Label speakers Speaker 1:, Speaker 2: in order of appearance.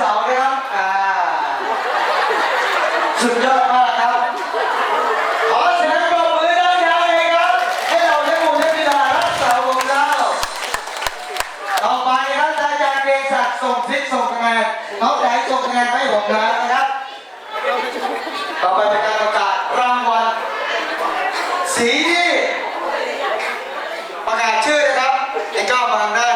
Speaker 1: ครับอ่าสุดยอดมากครับ ขอเสียงปรบมือดังๆเลยครับ ให้เราได้บุญได้พิธารักษาวงเราต่อไปครับอาจารย์เรงศักดิ์ส่งทิศส่งคะแนนน้องแดงส่งคะแนนให้ผมนะครับ ต่อไปเป็นการประกาศรางวัลสีที่ประกาศชื่อนะครับไอ้จ้ามาได้า